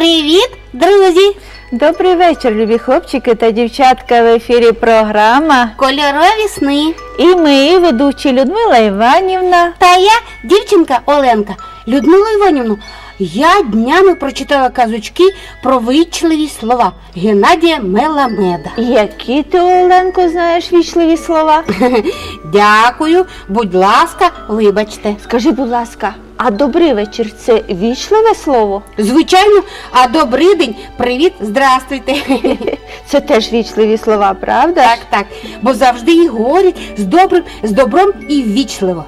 Привіт, друзі! Добрий вечір, любі хлопчики та дівчатка. В ефірі програма. Кольорові сни. І ми, ведучі Людмила Іванівна. Та я, дівчинка Оленка, Людмила Іванівна, я днями прочитала казочки про вичливі слова Геннадія Меламеда. Які ти, Оленко, знаєш вічливі слова? Дякую, будь ласка, вибачте. Скажи, будь ласка, а добрий вечір це вічливе слово? Звичайно, а добрий день, привіт, здрастуйте. Це теж вічливі слова, правда? Так, так, бо завжди їх говорять з добрим, з добром і ввічливо.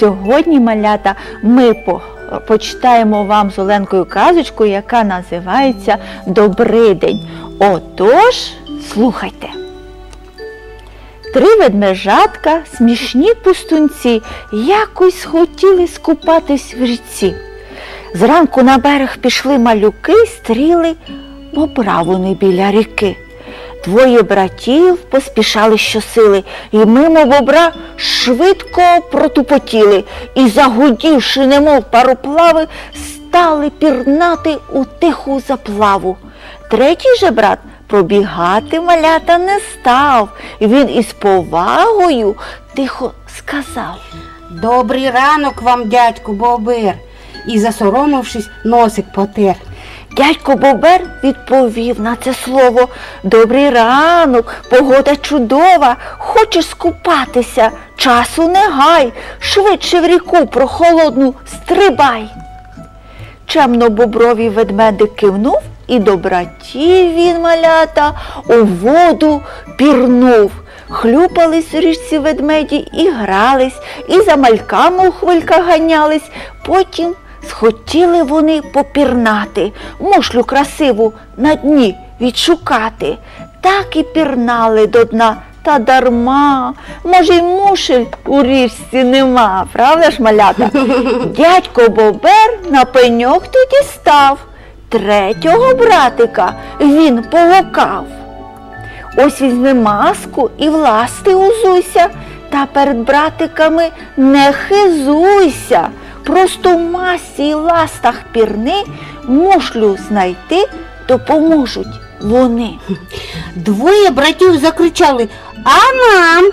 Сьогодні, малята, ми по, почитаємо вам з Оленкою казочку, яка називається Добрий день. Отож, слухайте. Три ведмежатка, смішні пустунці, якось хотіли скупатись в річці. Зранку на берег пішли малюки, стріли, бобра вони біля ріки. Двоє братів поспішали щосили, і мимо бобра швидко протупотіли, і, загудівши, немов пароплави, стали пірнати у тиху заплаву. Третій же брат пробігати малята не став. Він із повагою тихо сказав. Добрий ранок вам, дядьку Бобер. І засоромившись, носик потер. Дядько Бобер відповів на це слово Добрий ранок, погода чудова, хочеш скупатися, часу не гай, швидше в ріку прохолодну стрибай. Чемно боброві ведмедик кивнув, і добратів він малята у воду пірнув. Хлюпались у річці ведмеді і грались, і за мальками у хвильках ганялись, потім схотіли вони попірнати, мушлю красиву на дні відшукати. Так і пірнали до дна. Та дарма, може, й мушель у річці нема, правда ж, малята? Дядько Бобер на пеньок тоді став, третього братика він погукав. Ось візьми маску і власти узуйся, та перед братиками не хизуйся. Просто в масі і ластах пірни мушлю знайти допоможуть вони. Двоє братів закричали А нам?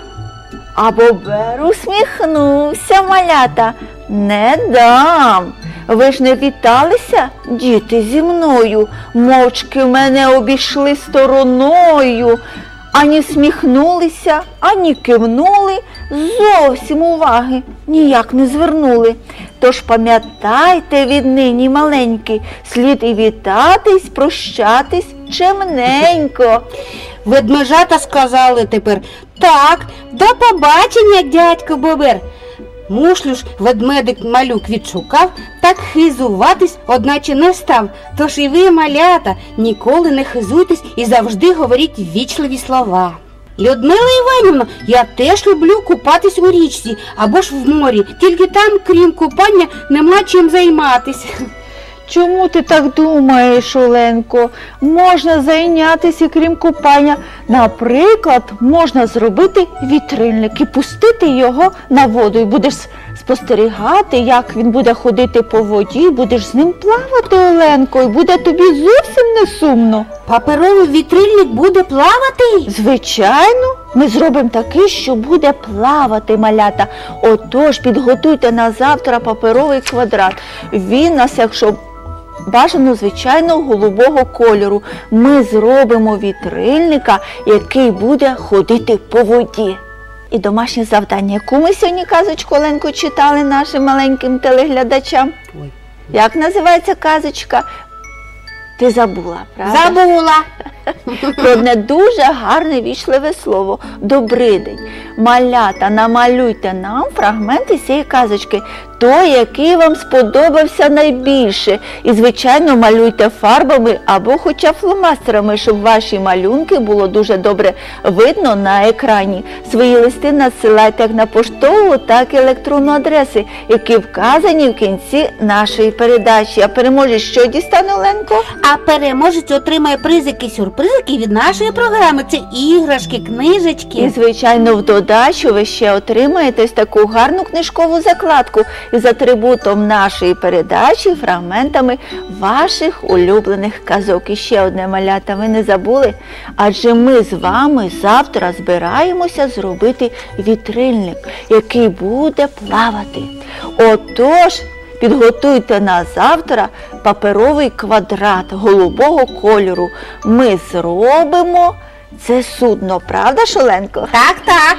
А бобер усміхнувся малята. Не дам. Ви ж не віталися, діти, зі мною, мовчки мене обійшли стороною. Ані сміхнулися, ані кивнули, зовсім уваги ніяк не звернули. Тож пам'ятайте віднині маленькі, слід і вітатись, прощатись чемненько. Ведмежата сказали тепер Так, до побачення, дядько Бобер. Мушлю ж ведмедик малюк відшукав, так хизуватись, одначе не став. Тож і ви, малята, ніколи не хизуйтесь і завжди говоріть вічливі слова. Людмила Іванівна, я теж люблю купатись у річці або ж в морі, тільки там, крім купання, нема чим займатися. Чому ти так думаєш, Оленко? Можна зайнятися, крім купання. Наприклад, можна зробити вітрильник і пустити його на воду. І будеш спостерігати, як він буде ходити по воді, будеш з ним плавати, Оленко, і буде тобі зовсім не сумно. Паперовий вітрильник буде плавати? Звичайно, ми зробимо такий, що буде плавати малята. Отож, підготуйте на завтра паперовий квадрат. Він нас, якщо бажано, звичайно, голубого кольору. Ми зробимо вітрильника, який буде ходити по воді. І домашнє завдання, яку ми сьогодні казочку Оленко читали нашим маленьким телеглядачам. Ой. Як називається казочка? Ти забула, правда? Забула. про одне дуже гарне вічливе слово добрий день. Малята, намалюйте нам фрагменти цієї казочки. Той, який вам сподобався найбільше. І, звичайно, малюйте фарбами або хоча фломастерами, щоб ваші малюнки було дуже добре видно на екрані. Свої листи надсилайте як на поштову, так і електронну адреси, які вказані в кінці нашої передачі. А переможець що дістане Оленко? А переможець отримає призики сюрпризики від нашої програми. Це іграшки, книжечки. І, звичайно, в додачу ви ще отримаєте ось таку гарну книжкову закладку із атрибутом нашої передачі, фрагментами ваших улюблених казок. І ще одне малята, ви не забули? Адже ми з вами завтра збираємося зробити вітрильник, який буде плавати. Отож, Підготуйте на завтра паперовий квадрат голубого кольору. Ми зробимо це судно, правда, Шоленко? Так, так.